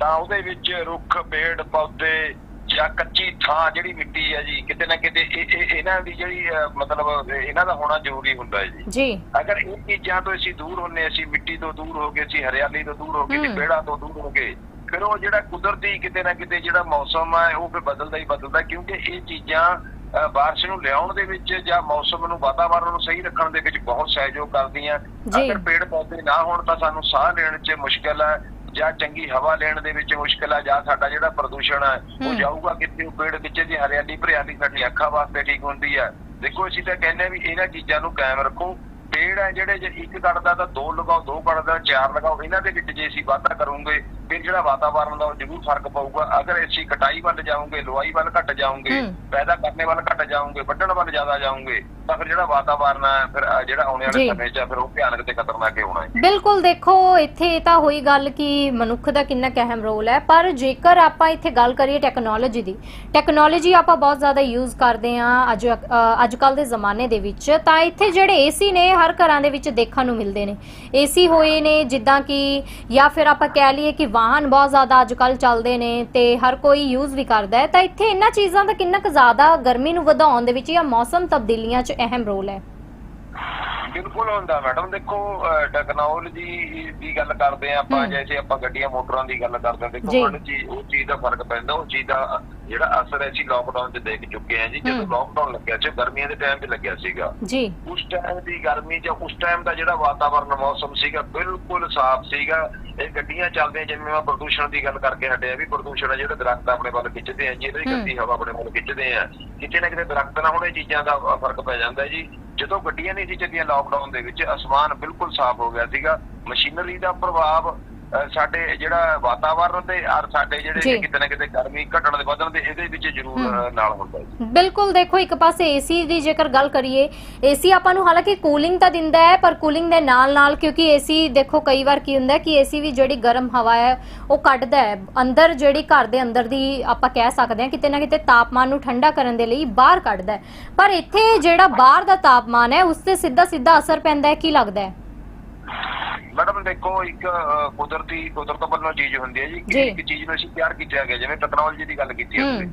ਤਾਂ ਉਹਦੇ ਵਿੱਚ ਰੁੱਖ ਪੇੜ ਪੌਦੇ ਜਾਂ ਕੱਚੀ ਥਾਂ ਜਿਹੜੀ ਮਿੱਟੀ ਹੈ ਜੀ ਕਿਤੇ ਨਾ ਕਿਤੇ ਇਹ- ਇਹ- ਇਹਨਾਂ ਦੀ ਜਿਹੜੀ ਮਤਲਬ ਇਹਨਾਂ ਦਾ ਹੋਣਾ ਜ਼ਰੂਰੀ ਹੁੰਦਾ ਹੈ ਜੀ ਜੀ ਅਗਰ ਇਹ ਚੀਜ਼ਾਂ ਤੋਂ ਅਸੀਂ ਦੂਰ ਹੁੰਨੇ ਅਸੀਂ ਮਿੱਟੀ ਤੋਂ ਦੂਰ ਹੋ ਗਏ ਅਸੀਂ ਹਰਿਆਲੀ ਤੋਂ ਦੂਰ ਹੋ ਗਏ ਹਮ। ਪੇੜਾਂ ਤੋਂ ਦੂਰ ਹੋ ਗਏ ਫਿਰ ਉਹ ਜਿਹੜਾ ਕੁਦਰਤੀ ਕਿਤੇ ਨਾ ਕਿਤੇ ਜਿਹੜਾ ਮੌਸਮ ਹੈ ਉਹ ਫਿਰ ਬਦਲਦਾ ਹੀ ਬਦਲਦਾ ਕਿਉਂਕਿ ਇਹ ਚੀਜ਼ਾਂ ਬਾਰਿਸ਼ ਨੂੰ ਲਿਆਉਣ ਦੇ ਵਿੱਚ ਜਾਂ ਮੌਸਮ ਨੂੰ ਵਾਤਾਵਰਣ ਨੂੰ ਸਹੀ ਰੱਖਣ ਦੇ ਵਿੱਚ ਬਹੁਤ ਸਹਿਯੋਗ ਕਰਦੀਆਂ। ਅਗਰ ਪੇੜ ਪੌਦੇ ਨਾ ਹੋਣ ਤਾਂ ਸਾਨੂੰ ਸਾਹ ਲੈਣ 'ਚ ਮੁਸ਼ਕਲ ਹੈ ਜਾਂ ਚੰਗੀ ਹਵਾ ਲੈਣ ਦੇ ਵਿੱਚ ਮੁਸ਼ਕਲ ਹੈ ਜਾਂ ਸਾਡਾ ਜਿਹੜਾ ਪ੍ਰਦੂਸ਼ਣ ਹੈ ਉਹ। ਜਾਊਗਾ ਕਿਤੇ ਉਹ ਪੇੜ ਵਿੱਚ ਦੀ ਹਰਿਆਲੀ ਭਰਿਆਲੀ ਸਾਡੀ ਅੱਖਾਂ ਵਾਸਤੇ ਠੀਕ ਹੁੰਦੀ ਹੈ ਦੇਖੋ ਅਸੀਂ ਤਾਂ ਕਹਿੰਦੇ ਹਾਂ ਵੀ ਇਹਨਾਂ ਚੀਜ਼ਾਂ ਨੂੰ ਕਾਇਮ ਰੱਖੋ ਪੇੜ ਹੈ ਜਿਹੜੇ ਜੇ ਇੱਕ ਕੱਟਦਾ ਤਾਂ ਦੋ ਲਗਾਓ ਦੋ ਕੱਟਦਾ ਚਾਰ ਲਗਾਓ ਇਹਨਾਂ ਦੇ ਵਿੱਚ ਜੇ ਅਸੀਂ ਵਾਧਾ ਕਰੂੰਗੇ ਫਿਰ ਜਿਹੜਾ ਵਾਤਾਵਰਣ ਦਾ ਉਹ ਜ਼ਰੂਰ ਫ਼ਰਕ ਪਊਗਾ ਅਗਰ ਅਸੀਂ ਕਟਾਈ ਵੱਲ ਜਾਓਗੇ ਲੁਆਈ ਵੱਲ ਘਟ ਜਾਓਗੇ। ਪੈਦਾ ਕਰਨੇ ਵੱਲ ਘਟ ਜਾਓਗੇ ਵੱਢਣ ਵੱਲ ਜ਼ਿਆਦਾ ਜਾਓਗੇ ਤਾਂ ਫਿਰ ਜਿਹੜਾ ਵਾਤਾਵਰਣ ਹੈ ਫਿਰ ਜਿਹੜਾ ਆਉਣ ਵਾਲੇ। ਸਮੇਂ 'ਚ ਆ, ਫਿਰ ਉਹ ਭਿਆਨਕ ਤੇ ਖਤਰਨਾਕ ਹੀ ਹੋਣਾ ਹੈ ਬਿਲਕੁਲ ਦੇਖੋ ਇੱਥੇ ਤਾਂ ਹੋਈ ਗੱਲ ਕਿ ਮਨੁੱਖ ਦਾ ਕਿੰਨਾ ਅਹਿਮ ਰੋਲ ਹੈ ਪਰ ਜੇਕਰ ਆਪਾਂ ਇੱਥੇ ਗੱਲ ਕਰੀਏ ਟੈਕਨੋਲੋਜੀ ਦੀ ਟੈਕਨੋਲੋਜੀ ਆਪਾਂ ਬਹੁਤ ਜ਼ਿਆਦਾ ਯੂਜ਼ ਕਰਦੇ ਹਾਂ ਅੱਜ ਅੱਜ ਕੱਲ ਦੇ ਜ਼ਮਾਨੇ ਦੇ ਵਿੱਚ ਤਾਂ ਇੱਥੇ ਜਿਹੜੇ ਏਸੀ ਨੇ ਹਰ ਘਰਾਂ ਦੇ ਵਿੱਚ ਦੇਖਣ ਨੂੰ ਮਿਲਦੇ ਨੇ ਏਸੀ ਹੋਏ ਨੇ ਜਿੱਦਾਂ ਕਿ ਜਾਂ ਫਿਰ ਆਪਾਂ ਕਹਿ ਲਈਏ ਕਿ ਵਾਹਨ ਬਹੁਤ ਜ਼ਿਆਦਾ ਅੱਜ ਕੱਲ ਚੱਲਦੇ ਨੇ ਤੇ ਹਰ ਕੋਈ ਯੂਜ਼ ਵੀ ਕਰਦਾ ਹੈ। ਤਾਂ ਇੱਥੇ ਇਹਨਾਂ ਚੀਜ਼ਾਂ ਦਾ ਕਿੰਨਾ ਕੁ ਜ਼ਿਆਦਾ ਗਰਮੀ ਨੂੰ ਵਧਾਉਣ ਦੇ ਵਿੱਚ ਜਾਂ ਮੌਸਮ ਤਬਦੀਲੀਆਂ 'ਚ ਅਹਿਮ ਰੋਲ ਹੈ। ਬਿਲਕੁਲ ਹੁੰਦਾ ਮੈਡਮ ਦੇਖੋ ਟੈਕਨੋਲੋਜੀ ਦੀ ਗੱਲ ਕਰਦੇ ਆ ਆਪਾਂ। ਜੈਸੇ ਆਪਾਂ ਗੱਡੀਆਂ ਮੋਟਰਾਂ ਦੀ ਗੱਲ ਕਰਦੇ ਹਾਂ ਜੀ। ਦੇਖੋ ਹਰ ਚੀਜ਼ ਉਹ ਚੀਜ਼ ਦਾ ਫ਼ਰਕ ਪੈਂਦਾ ਉਹ ਚੀਜ਼ ਦਾ ਜਿਹੜਾ ਅਸਰ ਅਸੀਂ ਲਾਕਡਾਊਨ 'ਚ ਦੇਖ ਚੁੱਕੇ ਹਾਂ ਜੀ ਜਦੋਂ। ਲਾਕਡਾਊਨ ਲੱਗਿਆ ਸੀ ਗਰਮੀਆਂ ਦੇ ਟਾਈਮ 'ਤੇ ਲੱਗਿਆ ਸੀਗਾ ਜੀ ਉਸ ਟਾਈਮ ਦੀ ਗਰਮੀ ਜਾਂ ਉਸ ਟਾਈਮ ਦਾ ਜਿਹੜਾ ਵਾਤਾਵਰਣ ਮੌਸਮ ਸੀਗਾ ਬਿਲਕੁਲ ਸਾਫ਼ ਸੀਗਾ ਇਹ ਗੱਡੀਆਂ ਚੱਲਦੀਆਂ ਜਿਵੇਂ ਮੈਂ ਪ੍ਰਦੂਸ਼ਣ ਦੀ ਗੱਲ ਕਰਕੇ ਹਟਿਆ ਵੀ ਪ੍ਰਦੂਸ਼ਣ ਆ ਜਿਹੜੇ ਦਰਖਤ ਆਪਣੇ ਵੱਲ ਖਿੱਚਦੇ ਆ ਜਿਹਦੇ ਹਮ। ਗੰਦੀ ਹਵਾ ਆਪਣੇ ਵੱਲ ਖਿੱਚਦੇ ਆ ਕਿਤੇ ਨਾ ਕਿਤੇ ਦਰਖਤ ਨਾ ਹੋਣੇ ਚੀਜ਼ਾਂ ਦਾ ਫ਼ਰਕ ਪੈ ਜਾਂਦਾ ਹੈ ਜੀ ਜਦੋਂ ਗੱਡੀਆਂ ਨਹੀਂ ਸੀ ਚੱਲੀਆਂ ਲਾਕਡਾਊਨ ਦੇ ਵਿੱਚ, ਅਸਮਾਨ ਬਿਲਕੁਲ ਸਾਫ਼ ਹੋ ਗਿਆ ਸੀਗਾ। ਮਸ਼ੀਨਰੀ ਦਾ ਪ੍ਰਭਾਵ ਸਾਡੇ ਜਿਹੜਾ ਵਾਤਾਵਰਣ ਤੇ ਔਰ ਸਾਡੇ। ਜਿਹੜੇ ਕਿਤੇ ਨਾ ਕਿਤੇ ਗਰਮੀ ਘਟਣ ਦੇ ਵਧਣ ਦੇ ਇਹਦੇ ਵਿੱਚ ਜ਼ਰੂਰ ਨਾਲ ਹੁੰਦਾ ਹੈ ਬਿਲਕੁਲ ਦੇਖੋ ਇੱਕ ਪਾਸੇ ਏਸੀ ਦੀ ਜੇਕਰ ਗੱਲ ਕਰੀਏ ਏਸੀ ਆਪਾਂ ਨੂੰ ਹਾਲਾਂਕਿ ਕੂਲਿੰਗ ਤਾਂ ਦਿੰਦਾ ਹੈ ਪਰ ਕੂਲਿੰਗ ਦੇ ਨਾਲ ਨਾਲ ਕਿਉਂਕਿ ਏਸੀ ਦੇਖੋ ਕਈ ਵਾਰ ਕੀ ਹੁੰਦਾ ਕਿ ਏਸੀ ਵੀ ਜਿਹੜੀ ਗਰਮ ਹਵਾ ਹੈ ਉਹ ਕੱਢਦਾ ਹੈ। ਅੰਦਰ ਜਿਹੜੀ ਘਰ ਦੇ ਅੰਦਰ ਦੀ ਆਪਾਂ ਕਹਿ ਸਕਦੇ ਹਾਂ ਕਿਤੇ ਨਾ ਕਿਤੇ ਤਾਪਮਾਨ ਨੂੰ ਠੰਡਾ ਕਰਨ ਦੇ ਲਈ ਬਾਹਰ ਕੱਢਦਾ ਹੈ। ਪਰ ਇੱਥੇ ਜਿਹੜਾ ਬਾਹਰ ਦਾ ਤਾਪਮਾਨ ਹੈ ਉਸ ਤੇ ਸਿੱਧਾ ਸਿੱਧਾ ਅਸਰ ਪੈਂਦਾ ਹੈ ਕੀ ਲੱਗਦਾ ਹੈ? ਮੈਡਮ ਦੇਖੋ ਇੱਕ ਅਹ, ਕੁਦਰਤੀ ਕੁਦਰਤ ਵੱਲੋਂ ਚੀਜ਼ ਹੁੰਦੀ ਹੈ ਜੀ ਕਿ ਜੀ। ਇੱਕ ਚੀਜ਼ ਨੂੰ ਅਸੀਂ ਤਿਆਰ ਕੀਤਾ ਗਿਆ ਜਿਵੇਂ ਟੈਕਨੋਲੋਜੀ ਦੀ ਗੱਲ ਕੀਤੀ ਹੈ। ਤੁਸੀਂ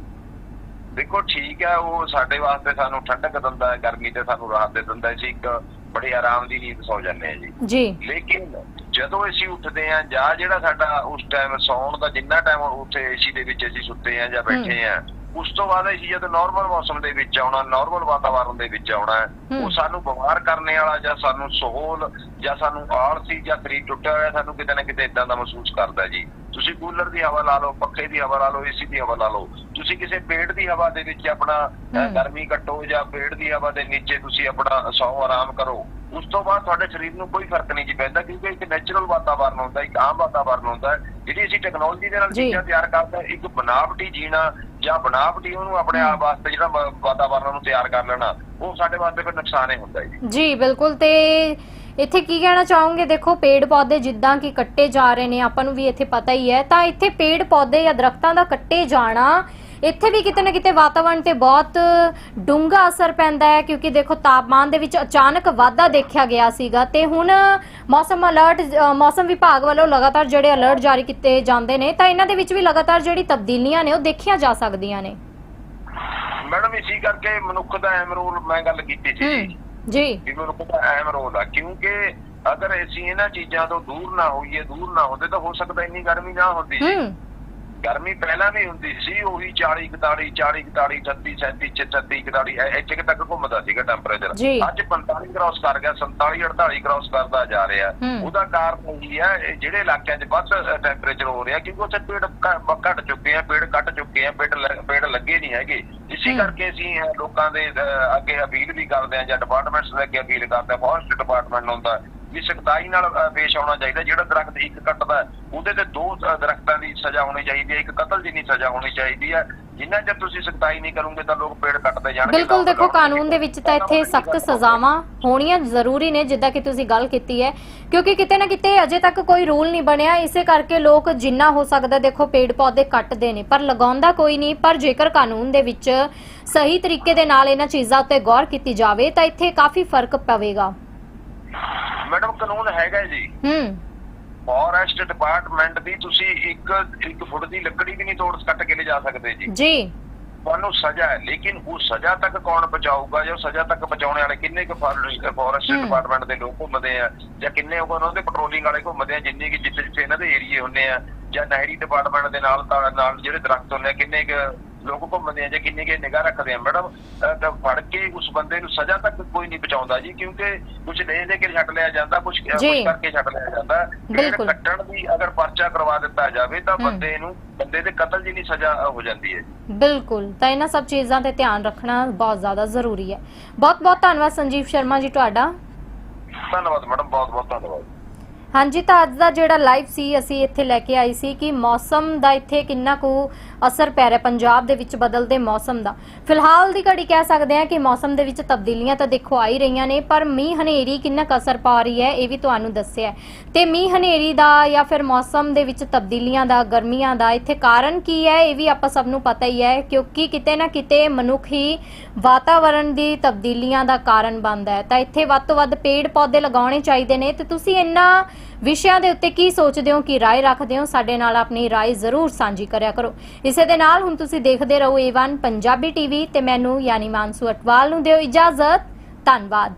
ਦੇਖੋ ਠੀਕ ਹੈ ਉਹ ਸਾਡੇ ਵਾਸਤੇ ਸਾਨੂੰ ਠੰਡਕ ਦਿੰਦਾ ਹੈ ਗਰਮੀ ਤੇ ਸਾਨੂੰ ਰਾਹਤ ਦੇ ਦਿੰਦਾ ਹੈ ਅਸੀਂ ਇੱਕ ਬੜੀ ਆਰਾਮ ਦੀ ਨੀਂਦ ਸੌ ਜਾਂਦੇ ਹਾਂ ਜੀ ਜੀ ਲੇਕਿਨ ਜਦੋਂ ਅਸੀਂ ਉੱਠਦੇ ਹਾਂ ਜਾਂ ਜਿਹੜਾ ਸਾਡਾ ਉਸ ਟਾਈਮ ਸੌਣ ਦਾ ਜਿੰਨਾ ਟਾਈਮ ਉੱਥੇ ਏਸੀ ਦੇ ਵਿੱਚ ਅਸੀਂ ਸੁੱਤੇ ਹਾਂ ਜਾਂ ਬੈਠੇ ਹਾਂ ਉਸ ਤੋਂ ਬਾਅਦ ਅਸੀਂ ਜਦੋਂ ਨਾਰਮਲ ਮੌਸਮ ਦੇ ਵਿੱਚ ਆਉਣਾ ਨਾਰਮਲ ਵਾਤਾਵਰਣ ਦੇ ਵਿੱਚ ਆਉਣਾ। ਉਹ ਸਾਨੂੰ ਬਿਮਾਰ ਕਰਨੇ ਵਾਲਾ ਜਾਂ ਸਾਨੂੰ ਸੋਹਲ ਜਾਂ ਸਾਨੂੰ ਆਲਸੀ ਜਾਂ ਸਰੀਰ ਟੁੱਟਿਆ ਹੋਇਆ ਸਾਨੂੰ ਕਿਤੇ ਨਾ ਕਿਤੇ ਇਦਾਂ ਦਾ ਮਹਿਸੂਸ ਕਰਦਾ ਜੀ ਤੁਸੀਂ ਕੂਲਰ ਦੀ ਹਵਾ ਲਾ ਲਓ ਪੱਖੇ ਦੀ ਹਵਾ ਲਾ ਲਓ ਏਸੀ ਦੀ ਹਵਾ ਲਾ ਲਓ ਤੁਸੀਂ ਕਿਸੇ ਪੇੜ ਦੀ ਹਵਾ ਦੇ ਵਿੱਚ ਆਪਣਾ। ਗਰਮੀ ਕੱਟੋ ਜਾਂ ਪੇੜ ਦੀ ਹਵਾ ਦੇ ਨੀਚੇ ਤੁਸੀਂ ਆਪਣਾ ਸੌ ਆਰਾਮ ਕਰੋ ਉਸ ਤੋਂ ਬਾਅਦ ਤੁਹਾਡੇ ਸਰੀਰ ਨੂੰ ਕੋਈ ਫ਼ਰਕ ਨਹੀਂ ਜੀ ਪੈਂਦਾ ਕਿਉਂਕਿ ਇੱਕ ਨੈਚੁਰਲ ਵਾਤਾਵਰਨ ਹੁੰਦਾ ਇੱਕ ਆਮ ਵਾਤਾਵਰਨ ਹੁੰਦਾ। ਜਿਹੜੀ ਅਸੀਂ ਟੈਕਨੋਲੋਜੀ ਦੇ ਨਾਲ। ਚੀਜ਼ਾਂ ਤਿਆਰ ਕਰਦੇ ਇੱਕ ਬਨਾਵਟੀ ਜੀਣਾ ਜਾਂ ਬਨਾਵਟੀ ਉਹਨੂੰ ਆਪਣੇ ਆਪ ਵਾਸਤੇ ਜਿਹੜਾ ਵਾ- ਵਾਤਾਵਰਨ ਨੂੰ ਤਿਆਰ ਕਰ ਲੈਣਾ ਉਹ ਸਾਡੇ ਵਾਸਤੇ ਫਿਰ ਨੁਕਸਾਨ ਹੀ ਹੁੰਦਾ ਜੀ ਜੀ ਬਿਲਕੁਲ ਤੇ ਇੱਥੇ ਕੀ ਕਹਿਣਾ ਚਾਹੋਗੇ ਦੇਖੋ ਪੇੜ ਪੌਦੇ ਜਿੱਦਾਂ ਕਿ ਕੱਟੇ ਜਾ ਰਹੇ ਨੇ ਆਪਾਂ ਨੂੰ ਵੀ ਇੱਥੇ ਪਤਾ ਹੀ ਹੈ ਤਾਂ ਇੱਥੇ ਪੇੜ ਪੌਦੇ ਜਾਂ ਦਰਖਤਾਂ ਦਾ ਕੱਟੇ ਜਾਣਾ ਇੱਥੇ ਵੀ ਕਿਤੇ ਨਾ ਕਿਤੇ ਵਾਤਾਵਰਣ ਤੇ ਬਹੁਤ ਡੂੰਘਾ ਅਸਰ ਪੈਂਦਾ ਹੈ ਕਿਉਂਕਿ ਦੇਖੋ ਤਾਪਮਾਨ ਦੇ ਵਿੱਚ ਅਚਾਨਕ ਵਾਧਾ ਦੇਖਿਆ ਗਿਆ ਸੀਗਾ ਤੇ ਹੁਣ ਮੌਸਮ ਅਲਰਟ ਮੌਸਮ ਵਿਭਾਗ ਵੱਲੋਂ ਲਗਾਤਾਰ ਜਿਹੜੇ ਅਲਰਟ ਜਾਰੀ ਕੀਤੇ ਜਾਂਦੇ ਨੇ ਤਾਂ ਇਹਨਾਂ ਦੇ ਵਿੱਚ ਵੀ ਲਗਾਤਾਰ ਜਿਹੜੀ ਤਬਦੀਲੀਆਂ ਨੇ ਉਹ ਦੇਖੀਆਂ ਜਾ ਸਕਦੀਆਂ ਨੇ। ਮੈਡਮ ਇਸੇ ਕਰਕੇ ਮਨੁੱਖ ਦਾ ਅਹਿਮ ਰੋਲ ਮੈਂ ਗੱਲ ਕੀਤੀ ਸੀ। ਜੀ। ਵੀ ਮਨੁੱਖ ਦਾ ਅਹਿਮ ਰੋਲ ਆ ਕਿਉਂਕਿ ਅਗਰ ਅਸੀਂ ਇਹਨਾਂ ਚੀਜ਼ਾਂ ਤੋਂ ਦੂਰ ਨਾ ਹੋਈਏ ਦੂਰ ਨਾ ਹੁੰਦੇ ਤਾਂ ਹੋ ਸਕਦਾ ਇੰਨੀ ਗਰਮੀ ਨਾ ਹੁੰਦੀ। ਜੀ ਹੂੰ। ਗਰਮੀ ਪਹਿਲਾਂ ਵੀ ਹੁੰਦੀ ਸੀ ਉਹੀ 40 41 40 41 38 37 36 41 ਇੱਥੇ ਤੱਕ ਘੁੰਮਦਾ ਸੀਗਾ ਟੈਂਪਰੇਚਰ। ਅੱਜ 45 ਕ੍ਰਾਸ ਕਰ ਗਿਆ 47 48 ਕ੍ਰਾਸ ਕਰਦਾ ਜਾ ਰਿਹਾ। ਉਹਦਾ ਕਾਰਨ ਇਹੀ ਹੈ ਇਹ ਜਿਹੜੇ ਇਲਾਕਿਆਂ 'ਚ ਵੱਧ ਟੈਂਪਰੇਚਰ ਹੋ ਰਿਹਾ ਕਿਉਂਕਿ ਉੱਥੇ ਪੇੜ ਘੱਟ ਚੁੱਕੇ ਆ ਪੇੜ ਕੱਟ ਚੁੱਕੇ ਆ ਪੇੜ ਪੇੜ ਲੱਗੇ ਨਹੀਂ ਹੈਗੇ ਇਸੇ। ਕਰਕੇ ਅਸੀਂ ਲੋਕਾਂ ਦੇ ਅੱਗੇ ਅਪੀਲ ਵੀ ਕਰਦੇ ਆ ਜਾਂ ਡਿਪਾਰਟਮੈਂਟਸ ਦੇ ਅੱਗੇ ਅਪੀਲ ਕਰਦੇ ਆ ਫੋਰੈਸਟ ਡਿਪਾਰਟਮੈਂਟ ਹੁੰਦਾ ਵੀ ਸਖਤਾਈ ਨਾਲ ਪੇਸ਼ ਆਉਣਾ ਚਾਹੀਦਾ ਜਿਹੜਾ ਦਰਖਤ ਇੱਕ ਕੱਟਦਾ ਉਹਦੇ ਤੇ ਦੋ ਦਰਖਤਾਂ ਦੀ ਸਜ਼ਾ ਹੋਣੀ ਚਾਹੀਦੀ ਹੈ ਇੱਕ ਕਤਲ ਜਿੰਨੀ ਸਜ਼ਾ ਹੋਣੀ ਚਾਹੀਦੀ ਹੈ। ਜਿੰਨਾ ਚਿਰ ਤੁਸੀਂ ਸਖਤਾਈ ਨਹੀਂ ਕਰੋਗੇ ਤਾਂ ਲੋਕ ਪੇੜ ਕੱਟਦੇ ਜਾਣਗੇ ਬਿਲਕੁਲ ਦੇਖੋ ਕਾਨੂੰਨ ਦੇ ਵਿੱਚ ਤਾਂ ਇੱਥੇ ਸਖਤ ਸਜ਼ਾਵਾਂ ਹੋਣੀਆਂ ਜ਼ਰੂਰੀ ਨੇ ਜਿੱਦਾਂ ਕਿ ਤੁਸੀਂ ਗੱਲ ਕੀਤੀ ਹੈ। ਕਿਉਂਕਿ ਕਿਤੇ ਨਾ ਕਿਤੇ ਅਜੇ ਤੱਕ ਕੋਈ ਰੂਲ ਨਹੀਂ ਬਣਿਆ। ਇਸੇ ਕਰਕੇ ਲੋਕ ਜਿੰਨਾ ਹੋ ਸਕਦਾ ਦੇਖੋ ਪੇੜ ਪੌਦੇ ਕੱਟਦੇ ਨੇ ਪਰ ਲਗਾਉਂਦਾ ਕੋਈ ਨਹੀਂ। ਪਰ ਜੇਕਰ ਕਾਨੂੰਨ ਦੇ ਵਿੱਚ ਸਹੀ ਤਰੀਕੇ ਦੇ ਨਾਲ ਇਹਨਾਂ ਚੀਜ਼ਾਂ ਉੱਤੇ ਗੌਰ ਕੀਤੀ ਜਾਵੇ ਤਾਂ ਇੱਥੇ ਕਾਫੀ ਫ਼ਰਕ ਪਵੇਗਾ। ਮੈਡਮ ਕਾਨੂੰਨ ਹੈਗਾ ਜੀ। ਹੂੰ। ਫੋਰੈਸਟ ਡਿਪਾਰਟਮੈਂਟ ਦੀ ਤੁਸੀਂ ਇੱਕ ਇੱਕ ਫੁੱਟ ਦੀ ਲੱਕੜੀ ਵੀ ਨਹੀਂ ਤੋੜ ਕੱਟ ਕੇ ਲੈ ਜਾ ਸਕਦੇ ਜੀ। ਜੀ। ਤੁਹਾਨੂੰ ਸਜ਼ਾ ਹੈ ਲੇਕਿਨ ਉਹ ਸਜ਼ਾ ਤੱਕ ਕੌਣ ਪਹੁੰਚਾਊਗਾ ਜੋ ਸਜ਼ਾ ਤੱਕ ਪਹੁੰਚਾਉਣ ਵਾਲੇ ਕਿੰਨੇ ਕੁ ਫੋਰੈਸਟ। ਡਿਪਾਰਟਮੈਂਟ ਦੇ ਲੋਕ ਘੁੰਮਦੇ ਆ ਜਾਂ ਕਿੰਨੇ ਉਹਨਾਂ ਦੇ ਪੈਟਰੋਲਿੰਗ ਵਾਲੇ ਘੁੰਮਦੇ ਆ ਜਿੰਨੇ ਕਿ ਜਿੱਥੇ ਜਿੱਥੇ ਇਹਨਾਂ ਦੇ ਏਰੀਏ ਹੁੰਦੇ ਆ ਜਾਂ ਨਹਿਰੀ ਡਿਪਾਰਟਮੈਂਟ ਦੇ ਨਾਲ ਨਾਲ ਜਿਹੜੇ ਦਰਖਤ ਹੁੰਦੇ ਆ ਕਿੰਨੇ ਕੁ ਲੋਕ ਘੁੰਮਦੇ ਆ ਜਾਂ ਕਿੰਨੇ ਕੁ ਨਿਗਾਹ ਰੱਖਦੇ ਆ। ਮੈਡਮ ਤਾਂ ਫੜ ਕੇ ਉਸ ਬੰਦੇ ਨੂੰ ਸਜ਼ਾ ਤੱਕ ਕੋਈ ਨਹੀਂ ਪਹੁੰਚਾਉਂਦਾ ਜੀ ਕਿਉਂਕਿ ਕੁਝ ਲੈ ਲੈ ਕੇ ਛੱਡ ਲਿਆ ਜਾਂਦਾ ਕੁਝ ਜੀ। ਕਰਕੇ ਛੱਡ ਲਿਆ ਜਾਂਦਾ। ਬਿਲਕੁਲ। ਕੱਟਣ ਦੀ ਅਗਰ ਪਰਚਾ ਕਰਵਾ ਦਿੱਤਾ ਜਾਵੇ ਤਾਂ। ਬੰਦੇ ਨੂੰ ਬੰਦੇ ਦੇ ਕਤਲ ਜਿੰਨੀ ਸਜ਼ਾ ਹੋ ਜਾਂਦੀ ਹੈ। ਬਿਲਕੁਲ। ਤਾਂ ਇਹਨਾਂ ਸਭ ਚੀਜ਼ਾਂ ਤੇ ਧਿਆਨ ਰੱਖਣਾ ਬਹੁਤ ਜ਼ਿਆਦਾ ਜ਼ਰੂਰੀ ਹੈ। ਬਹੁਤ ਬਹੁਤ ਧੰਨਵਾਦ ਸੰਜੀਵ ਸ਼ਰਮਾ ਜੀ ਤੁਹਾਡਾ। ਧੰਨਵਾਦ ਮੈਡਮ ਬਹੁਤ ਬਹੁਤ ਧੰਨਵਾਦ। ਹਾਂਜੀ, ਤਾਂ ਅੱਜ ਦਾ ਜਿਹੜਾ ਲਾਈਵ ਸੀ, ਅਸੀਂ ਇੱਥੇ ਲੈ ਕੇ ਆਈ ਸੀ ਕਿ ਮੌਸਮ ਦਾ ਇੱਥੇ ਕਿੰਨਾ ਕੁ ਅਸਰ ਪੈ ਰਿਹਾ ਪੰਜਾਬ ਦੇ ਵਿੱਚ ਬਦਲਦੇ ਮੌਸਮ ਦਾ। ਫਿਲਹਾਲ ਦੀ ਘੜੀ ਕਹਿ ਸਕਦੇ ਹਾਂ ਕਿ ਮੌਸਮ ਦੇ ਵਿੱਚ ਤਬਦੀਲੀਆਂ ਤਾਂ ਦੇਖੋ ਆ ਹੀ ਰਹੀਆਂ ਨੇ, ਪਰ ਮੀਂਹ ਹਨੇਰੀ ਕਿੰਨਾ ਕੁ ਅਸਰ ਪਾ ਰਹੀ ਹੈ, ਇਹ ਵੀ ਤੁਹਾਨੂੰ ਦੱਸਿਆ ਹੈ। ਤੇ ਮੀਂਹ ਹਨੇਰੀ ਦਾ ਜਾਂ ਫਿਰ ਮੌਸਮ ਦੇ ਵਿੱਚ ਤਬਦੀਲੀਆਂ ਦਾ, ਗਰਮੀਆਂ ਦਾ ਇੱਥੇ ਕਾਰਨ ਕੀ ਹੈ, ਇਹ ਵੀ ਆਪਾਂ ਸਭ ਨੂੰ ਪਤਾ ਹੀ ਹੈ, ਕਿਉਂਕਿ ਕਿਤੇ ਨਾ ਕਿਤੇ ਮਨੁੱਖ ਹੀ ਵਾਤਾਵਰਣ ਦੀ ਤਬਦੀਲੀਆਂ ਦਾ ਕਾਰਨ ਬਣਦਾ ਹੈ। ਤਾਂ ਇੱਥੇ ਵੱਧ ਤੋਂ ਵੱਧ ਪੇੜ ਪੌਦੇ ਲਗਾਉਣੇ ਚਾਹੀਦੇ ਨੇ। ਤੇ ਤੁਸੀਂ ਇੰਨਾ ਵਿਸ਼ਿਆਂ ਦੇ ਉੱਤੇ ਕੀ ਸੋਚਦੇ ਹੋ, ਕੀ ਰਾਏ ਰੱਖਦੇ ਹੋ, ਸਾਡੇ ਨਾਲ ਆਪਣੀ ਰਾਏ ਜ਼ਰੂਰ ਸਾਂਝੀ ਕਰਿਆ ਕਰੋ। ਇਸੇ ਦੇ ਨਾਲ ਹੁਣ ਤੁਸੀਂ ਦੇਖਦੇ ਰਹੋ ਏ1 ਪੰਜਾਬੀ ਟੀਵੀ ਤੇ ਮੈਨੂੰ ਯਾਨੀ ਮਾਨਸੂ ਅਟਵਾਲ ਨੂੰ ਦਿਓ ਇਜਾਜ਼ਤ। ਧੰਨਵਾਦ।